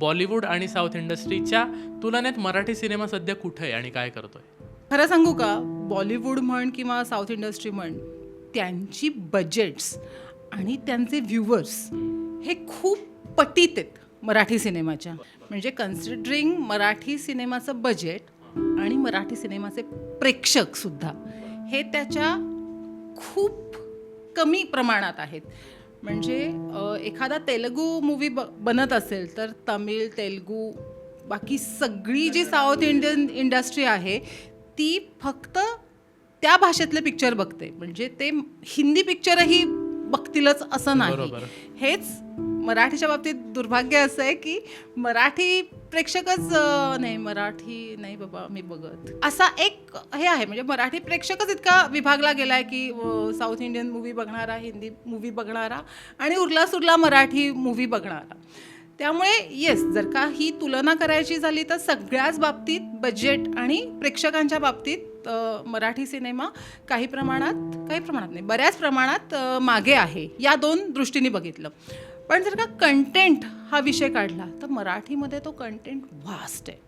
बॉलिवूड आणि साऊथ इंडस्ट्रीच्या तुलनेत मराठी सिनेमा सध्या कुठे आहे आणि काय करतोय? खरं सांगू का? बॉलिवूड म्हण किंवा साऊथ इंडस्ट्री म्हण त्यांची बजेट्स आणि त्यांचे व्ह्युअर्स हे खूप पटीत आहेत मराठी सिनेमाच्या. म्हणजे कन्सिडरिंग मराठी सिनेमाचं बजेट आणि मराठी सिनेमाचे प्रेक्षकसुद्धा हे त्याच्या खूप कमी प्रमाणात आहेत. म्हणजे एखादा तेलगू मूवी ब बनत असेल तर तमिळ तेलगू बाकी सगळी जी साऊथ इंडियन इंडस्ट्री आहे ती फक्त त्या भाषेतले पिक्चर बघते म्हणजे ते हिंदी पिक्चरही बघतीलच असं नाही. हेच मराठीच्या बाबतीत दुर्भाग्य असं आहे की मराठी प्रेक्षकच नाही मराठी नाही बाबा मी बघत. असा एक हे आहे म्हणजे मराठी प्रेक्षकच इतका विभागला गेला आहे की साऊथ इंडियन मूवी बघणारा हिंदी मूवी बघणारा आणि उरला सुरला मराठी मूवी बघणारा. त्यामुळे येस जर का ही तुलना करायची झाली तर सगळ्याच बाबतीत बजेट आणि प्रेक्षकांच्या बाबतीत मराठी सिनेमा काही प्रमाणात काही प्रमाणात नाही बऱ्याच प्रमाणात मागे आहे या दोन दृष्टीने बघितलं. पण जर का कंटेंट हा विषय काढला तर मराठीमध्ये तो कंटेंट वास्ट आहे.